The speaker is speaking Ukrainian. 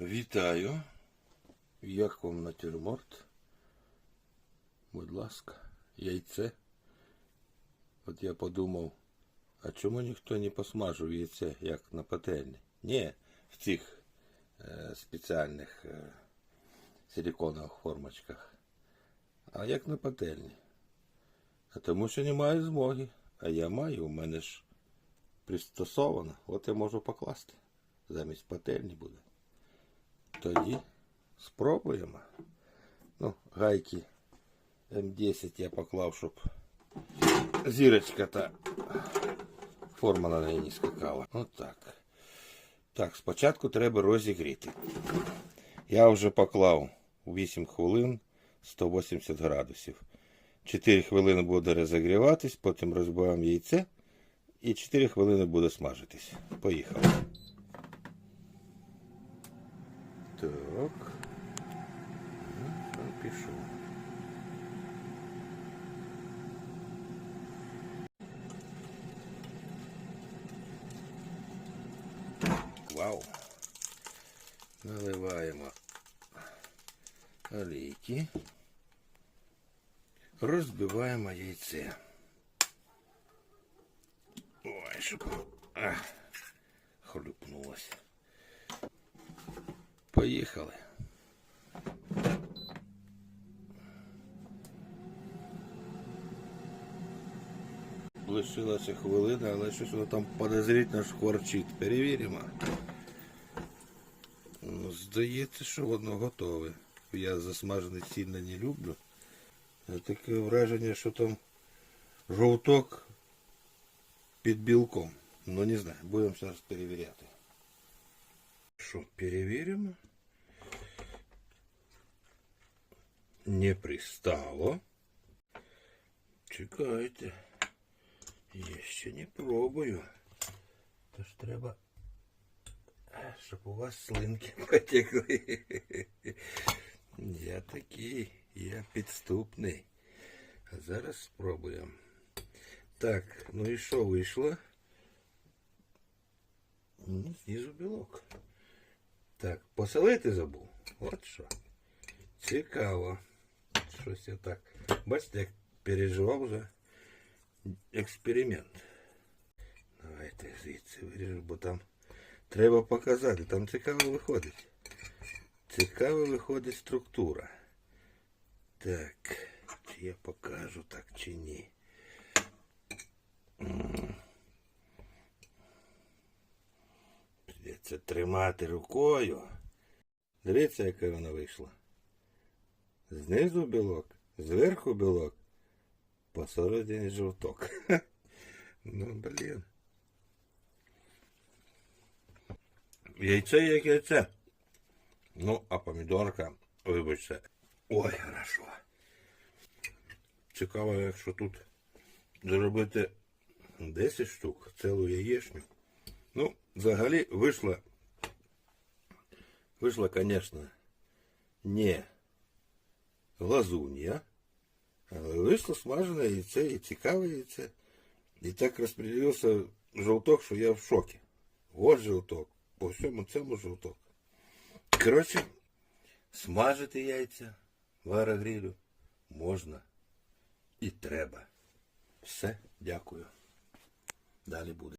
Вітаю. Як вам натюрморт? Будь ласка, яйце. От я подумав, а чому ніхто не посмажив яйце, як на пательні? Ні, в цих е, спеціальних е, силиконових формочках. А як на пательні? А тому що немає змоги. А я маю, у мене ж пристосовано. От я можу покласти. Замість пательні буде. Тоді спробуємо. Ну, гайки М10 я поклав, щоб зірочка та форма на неї не скакала. Отак. Так, спочатку треба розігріти. Я вже поклав 8 хвилин 180 градусів. 4 хвилини буде розігріватись, потім розбиваємо яйце і 4 хвилини буде смажитись. Поїхали. Так. Ну, там пішов. Вау. Наливаємо олійки. Розбиваємо яйце. Ой, щоб ах, хлюпнулося. Поїхали. Лишилася хвилина, але щось воно там подозрительно шкварчить. Перевіримо. Ну, здається, що воно готове. Я засмажений сильно не люблю. Таке враження, що там жовток під білком. Ну не знаю, будемо зараз перевіряти. Що, перевіримо? Не пристало. Чекайте. Я ще не пробую. Тож треба, е, щоб у вас слинки потекли. Я такий, я підступний. А зараз спробуємо. Так, ну і що вийшло? Ну, знизу білок. Так, посолити забув. От що. Цікаво. Щось я так. Бачите, як переживав за експеримент. Давайте звідси виріжу, бо там треба показати. Там цікаво виходить. Цікаво виходить структура. Так, чи я покажу так чи ні. М. Придеться тримати рукою. Дивіться, яка вона вийшла. Знизу білок, зверху білок, посередині жовток. Ну, блін. Яйце як яйце. Ну, а помідорка, вибачте. Ой, хорошо. Цікаво, якщо тут зробити 10 штук, цілу яєчню. Ну, взагалі вийшло, вийшло, звісно, не глазунья, але вийшло смажене яйце і цікаве яйце. І так розподілився жовток, що я в шокі. От жовток, по всьому цьому жовток. Коротше, смажити яйця в аерогрилю можна і треба. Все, дякую. Далі буде.